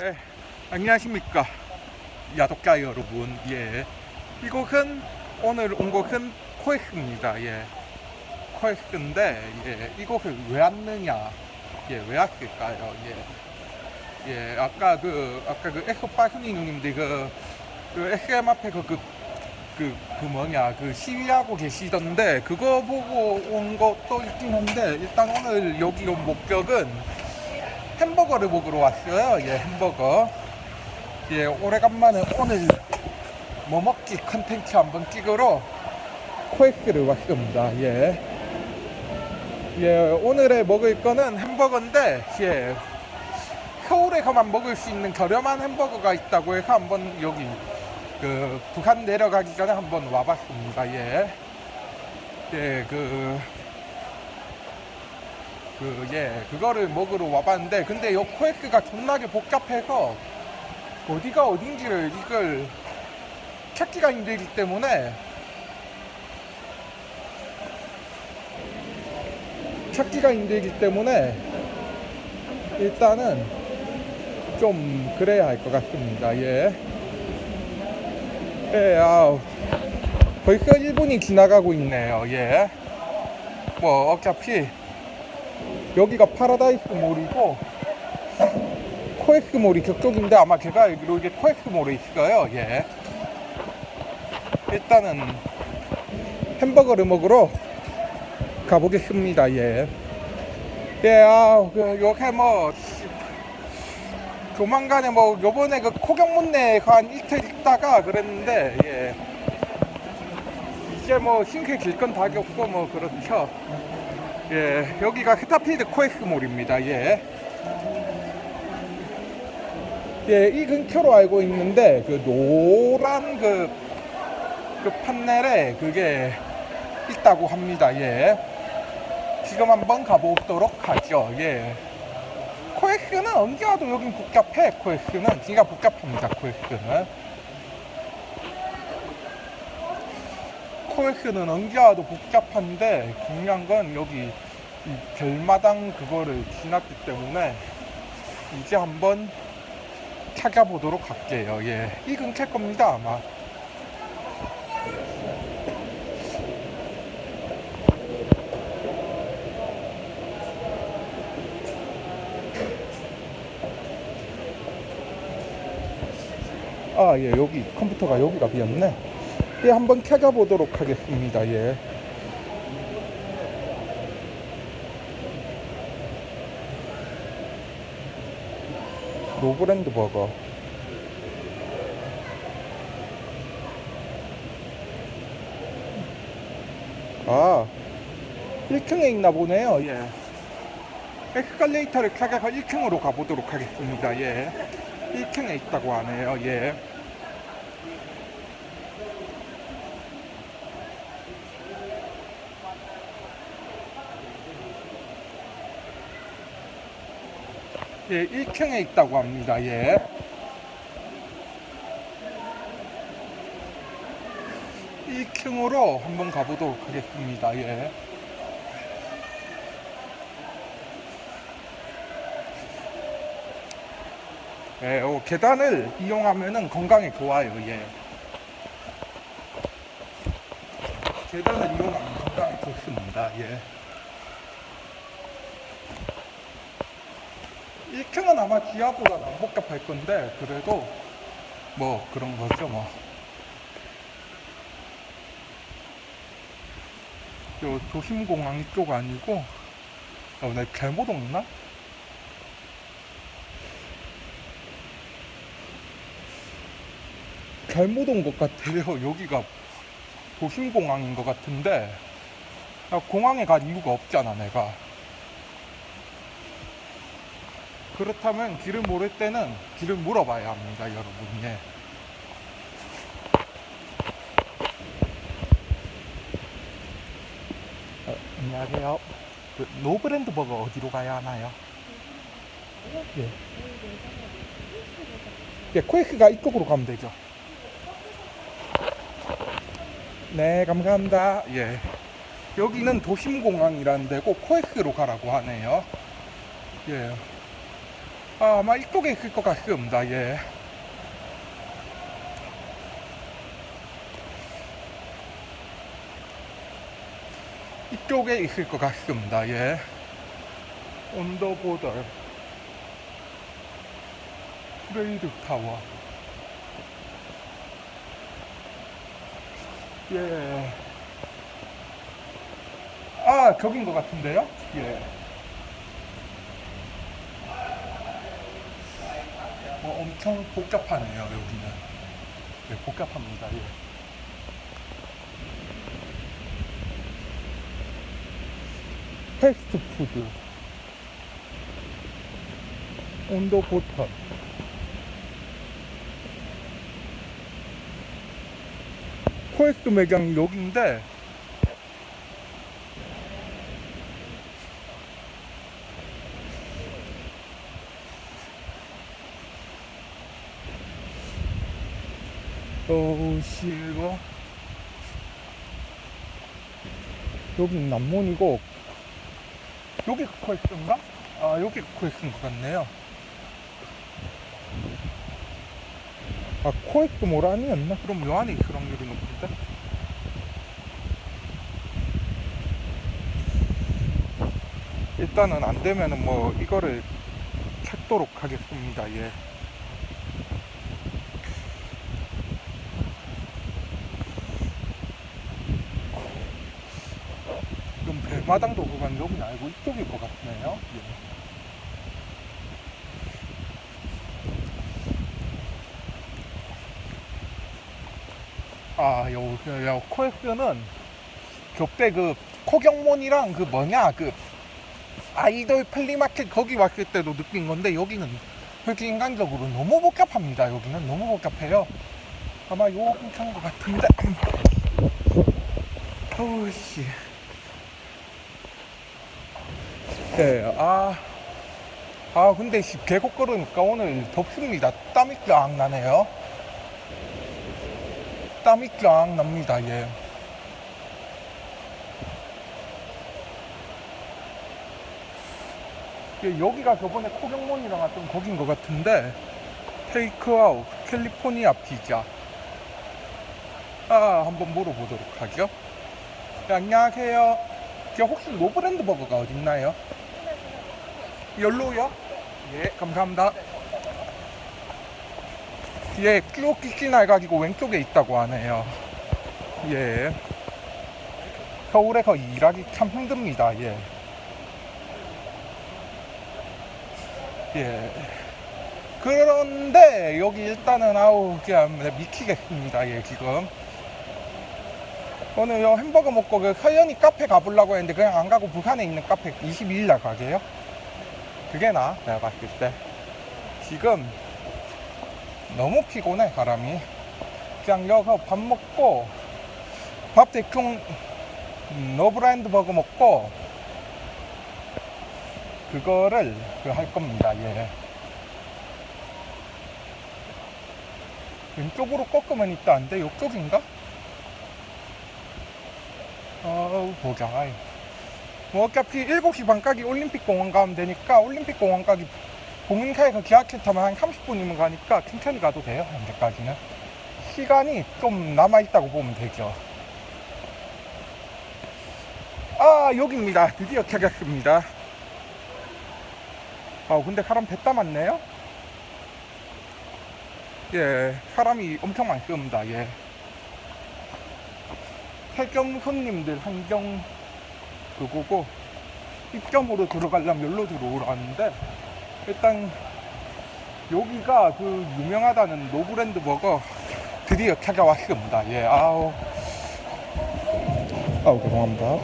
네, 안녕하십니까. 야독자 여러분. 예. 이곳은 오늘 온 곳은 코엑스입니다. 예. 코엑스인데 예 이곳을 왜 왔느냐. 예왜 왔을까요? 예, 예 아까 그 아까 그 엑소파스니 누님들 그, 그 SM 앞에 그, 그, 그, 그 뭐냐 그 시위하고 계시던데 그거 보고 온 것도 있긴 한데 일단 오늘 여기 온 목적은 햄버거를 먹으러 왔어요. 예, 햄버거. 예, 오래간만에 오늘 뭐 먹기 컨텐츠 한번 찍으러 코엑스를 왔습니다. 예. 예, 오늘의 먹을 거는 햄버거인데, 예. 서울에서만 먹을 수 있는 저렴한 햄버거가 있다고 해서 한번 여기 그 부산 내려가기 전에 한번 와봤습니다. 예. 예, 그 그, 예, 그거를 먹으러 와봤는데, 근데 요 코엑스가 존나게 복잡해서, 어디가 어딘지를 이걸 찾기가 힘들기 때문에, 찾기가 힘들기 때문에, 일단은 좀 그래야 할 것 같습니다. 예. 예, 아우. 벌써 1분이 지나가고 있네요. 예. 뭐, 어차피, 여기가 파라다이스 몰이고 코엑스 몰이 저쪽인데 아마 제가 알기로 이게 코엑스 몰에 있어요. 예. 일단은 햄버거를 먹으러 가보겠습니다. 예. 예, 아, 그, 요새 뭐, 조만간에 뭐, 요번에 그 코경문내에서 한 이틀 있다가 그랬는데, 예. 이제 뭐, 신세 질 건 다 겪고 뭐, 그렇죠. 예, 여기가 스타필드 코엑스몰입니다. 예. 예, 이 근처로 알고 있는데 그 노란 그, 그 판넬에 그게 있다고 합니다. 예. 지금 한번 가보도록 하죠. 예. 코엑스는 언제 와도 여긴 복잡해. 코엑스는 진짜 복잡합니다. 코엑스는. 코엑스는 언제 와도 복잡한데 중요한 건 여기 이 별마당 그거를 지났기 때문에 이제 한번 찾아보도록 할게요. 예, 이 근처일 겁니다 아마. 아, 예, 여기 컴퓨터가 여기가 비었네. 예, 한번 찾아보도록 하겠습니다. 예. 노브랜드 버거. 아, 1층에 있나 보네요. 예. 에스컬레이터를 찾아서 1층으로 가보도록 하겠습니다. 예. 1층에 있다고 하네요. 예. 예, 1층에 있다고 합니다. 예. 일층으로 한번 가보도록 하겠습니다. 예. 예, 어, 계단을 이용하면은 건강에 좋아요. 예. 계단을 이용하면 건강에 좋습니다. 예. 1층은 아마 지하보다 안 복잡할 건데 그래도 뭐 그런 거죠 뭐. 요 도심공항 이쪽 아니고 어, 나 잘못 옮나? 잘못 온 것 같아요. 여기가 도심공항인 것 같은데 아, 공항에 갈 이유가 없잖아 내가. 그렇다면 길을 모를 때는 길을 물어봐야 합니다, 여러분. 예. 어, 안녕하세요. 그 노브랜드 버거 어디로 가야 하나요? 예. 예, 코엑스가 이쪽으로 가면 되죠. 네, 감사합니다. 예. 여기는 도심공항이라는 데고 코엑스로 가라고 하네요. 예. 아, 아마 이쪽에 있을 것 같습니다. 예. 이쪽에 있을 것 같습니다. 예. 언더보더 트레이드 타워. 예. 아, 저긴 것 같은데요? 예. 어, 엄청 복잡하네요, 여기는. 네, 복잡합니다, 예. 패스트푸드. 온도 보터. 코엑스 매장이 여기인데, 어, 실버. 여긴 남문이고, 여기 코엑스인가? 아, 여기 코엑스인 것 같네요. 아, 코엑스 모란이었나? 그럼 요 안에 있을 확률이 높은데? 일단은 안 되면은 뭐, 이거를 찾도록 하겠습니다, 예. 배마당도 구간 여긴 알고 이쪽일 것 같네요. 예. 아, 요, 요, 요 코엑스는 그때 그 코경몬이랑 그 뭐냐 그 아이돌 플리마켓 거기 왔을 때도 느낀 건데 여기는 솔직히 인간적으로 너무 복잡합니다. 여기는 너무 복잡해요. 아마 요 근처인 것 같은데. 어우씨. 네, 아, 아, 근데 씨, 계곡 걸으니까 오늘 덥습니다. 땀이 쫙 나네요. 땀이 쫙 납니다, 예. 예, 여기가 저번에 코경몬이랑 왔던 거긴 것 같은데, 테이크아웃, 캘리포니아 피자. 아, 한번 물어보도록 하죠. 네, 안녕하세요. 저 혹시 노브랜드 버거가 어딨나요? 열로요? 예, 감사합니다. 예, 쭉 끼끼나가지고 왼쪽에 있다고 하네요. 예. 서울에서 일하기 참 힘듭니다. 예. 예. 그런데 여기 일단은 아우 그냥 미치겠습니다. 예, 지금. 오늘 요 햄버거 먹고 그 서연이 카페 가보려고 했는데 그냥 안 가고 부산에 있는 카페 22일 날 가게요. 그게 나 내가 봤을 때. 지금 너무 피곤해 사람이. 그냥 여기서 밥 먹고 밥 대충 음, 노브랜드 버거 먹고 그거를 그할 겁니다 예. 왼쪽으로 꺾으면 있다는데 이쪽인가? 어우 보자 어차피 7시 반까지 올림픽 공원 가면 되니까 올림픽 공원까지 공인카에서 지하철 타면 한 30분이면 가니까 천천히 가도 돼요 현재까지는. 시간이 좀 남아있다고 보면 되죠. 아 여기입니다. 드디어 찾았습니다. 아 근데 사람 됐다 많네요? 예 사람이 엄청 많습니다. 예. 해경 손님들 한경 그거고 입점으로 들어가려면 여기로 들어오라는데 일단 여기가 그 유명하다는 노브랜드 버거 드디어 찾아왔습니다. 예, 아우. 아우, 죄송합니다.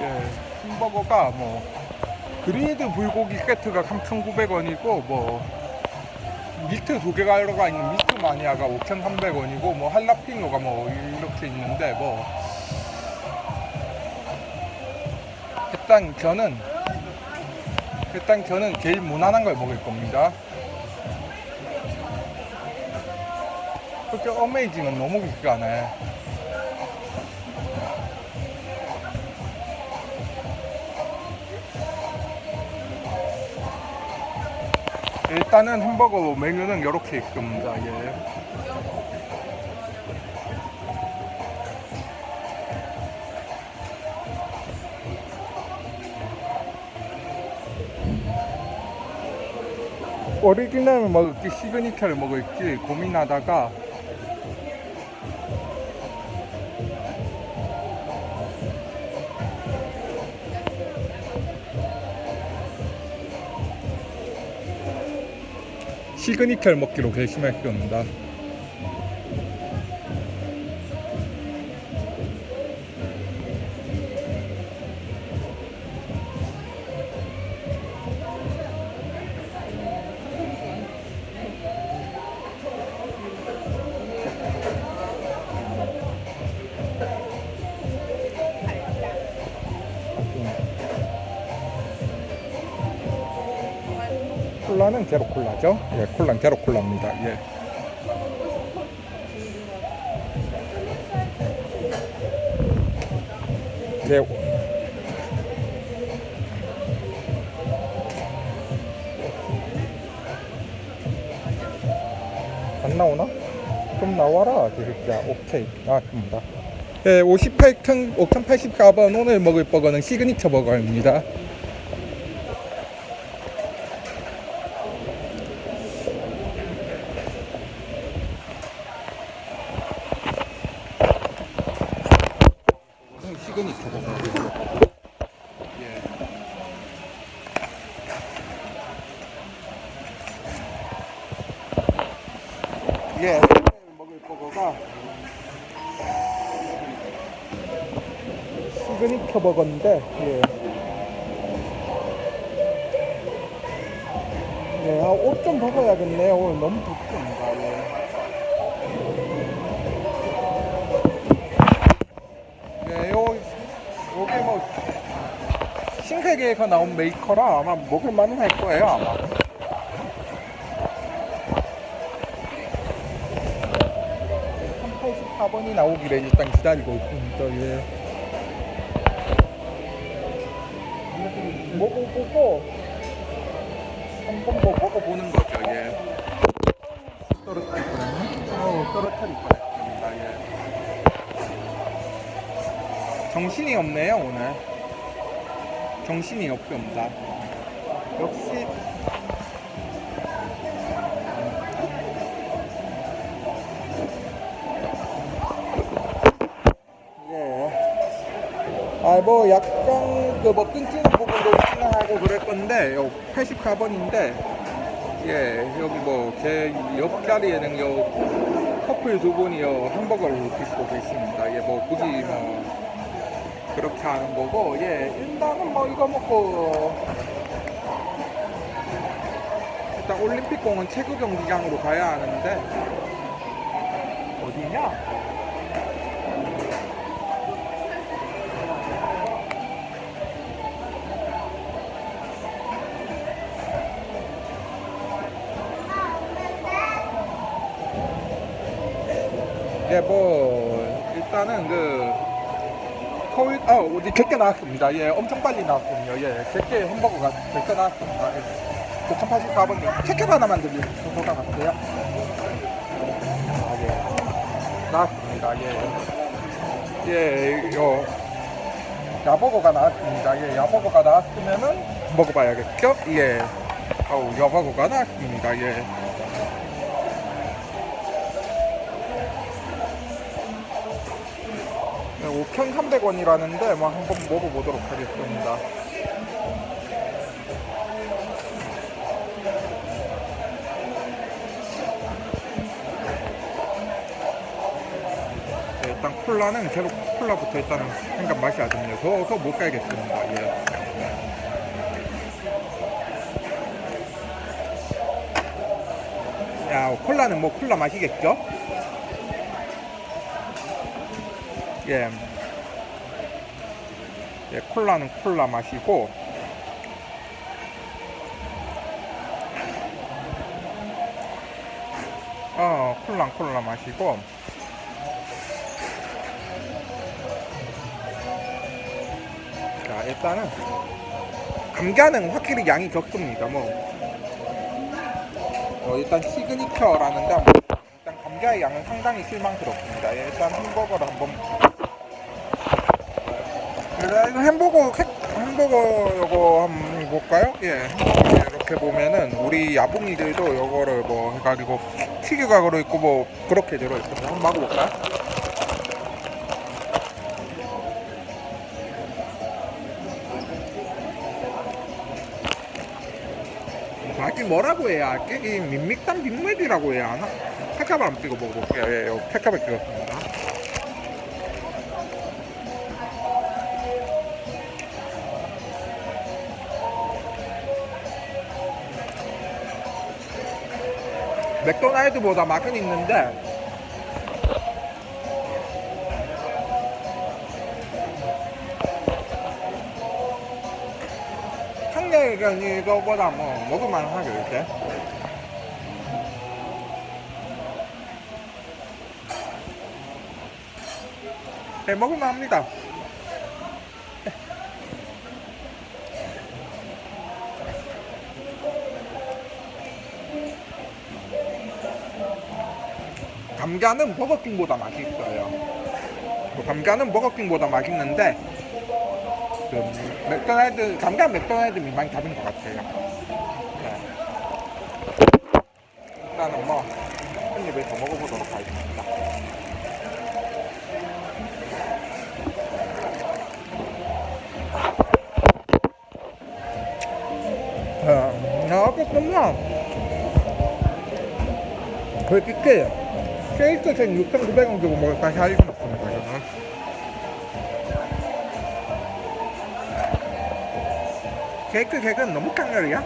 예, 햄버거가 뭐 그리드 불고기 세트가 3,900원이고 뭐 미트 두 개가 들어가 있는 미트 마니아가 5,300원이고 뭐 할라피뇨가 뭐 이렇게 있는데 뭐 일단 저는 일단 저는 제일 무난한 걸 먹을 겁니다. 그게 어메이징은 너무 비싸네. 일단은 햄버거 메뉴는 이렇게 있습니다. 예. 오리지널을 먹을지 시그니처를 먹을지 고민하다가 시그니처를 먹기로 결심했습니다. 콜라는 제로 콜라죠? 예, 콜라는 제로 콜라입니다. 예. 네. 안 나오나? 좀 나와라, 진짜. 오케이. 나왔습니다. 네, 58층 5084번 오늘 먹을 버거는 시그니처 버거입니다. 음, 시그니처 버거. 예. 예, 오늘 먹을 버거가 시그니처 버거인데, 예. 예, 아, 옷좀 벗어야겠네요. 오늘 너무 덥습니다. 예. 네, 요, 요게 뭐, 신세계에서 나온 메이커라 아마 먹을만은 할 거예요, 아마. 한 84번이 나오기를 일단 기다리고 있습니다, 예. 먹어보고, 한번 뭐 먹어보는 거죠, 예. 떨어뜨릴 뻔했네? 어우, 떨어뜨릴 뻔했습니다, 예. 정신이 없네요 오늘 정신이 없습니다 역시 아 뭐 약간 그 뭐 끊기는 부분도 있기는 하고 그럴 건데 요 84번인데 예 여기 뭐 제 옆자리에는 요 커플 두 분이 요 햄버거를 드시고 계십니다 예 뭐 굳이 뭐 그렇게 하는 거고 예 일단은 뭐 이거 먹고 일단 올림픽공원 체구 경기장으로 가야 하는데 어디냐? 예, 뭐 일단은 그 서울 아 어디 100개 나왔습니다. 예, 엄청 빨리 나왔군요. 예, 100개 햄버거가 100개 나왔습니다. 예. 9,084번님 체크 하나만 드리는 정도가 같고요. 아, 예. 나왔습니다. 예. 예, 요 야버거가 나왔습니다. 예, 야버거가 나왔으면은 먹어봐야겠죠? 예. 어우, 야버거가 나왔습니다. 예. 네, 5,300원이라는데 뭐 한번 먹어보도록 하겠습니다. 네, 일단 콜라는 계속 콜라부터 일단은 생각 맛이 아쉽네요. 더, 더못 가겠습니다. 예. 야, 콜라는 뭐 콜라 마시겠죠? 예. 예, 콜라는 콜라 마시고. 어, 콜라 콜라 마시고. 자 일단은 감자는 확실히 양이 적습니다 뭐. 어, 일단 시그니처라는데 뭐, 일단 감자의 양은 상당히 실망스럽습니다. 예, 일단 햄버거를 한번 햄버거 khách- 햄버거 요거 한번 볼까요? 예 햄버거 이렇게 보면은 우리 야봉이들도 요거를 뭐 해가지고 튀겨가 들어있고 뭐 그렇게 들어있거든요 한번 먹어볼까요? 맛이 뭐라고 해야 할게? 이 밋밋한 빅맥이라고 해야 하나? 케찹을 한번 찍어 먹어볼게요 예, 요 케찹을 찍었습니다 맥도날드보다 맛은 있는데. 상대가 이거보다 뭐 먹을만 하죠 이렇게. 네 먹을만 합니다 감자는 버거킹보다 맛있어요. 뭐 감자는 버거킹보다 맛있는데 그 맥도날드 감자 맥도날드 미만 답인 것 같아요. 네. 일단은 뭐한 입을 더 먹어보도록 하겠습니다. 야, 아까 끝나. 그렇게 케이크 전 6,900원 주고 먹을까 사이즈 먹습니다 저는 케이크 객은 너무 강렬이야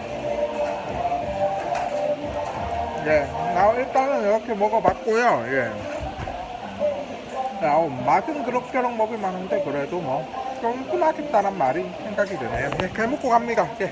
네, 나 일단은 이렇게 먹어봤고요 예. 야, 맛은 그럭저럭 먹을 만한데 그래도 뭐 조금 맛있다는 말이 생각이 드네요 예, 잘 먹고 갑니다 예.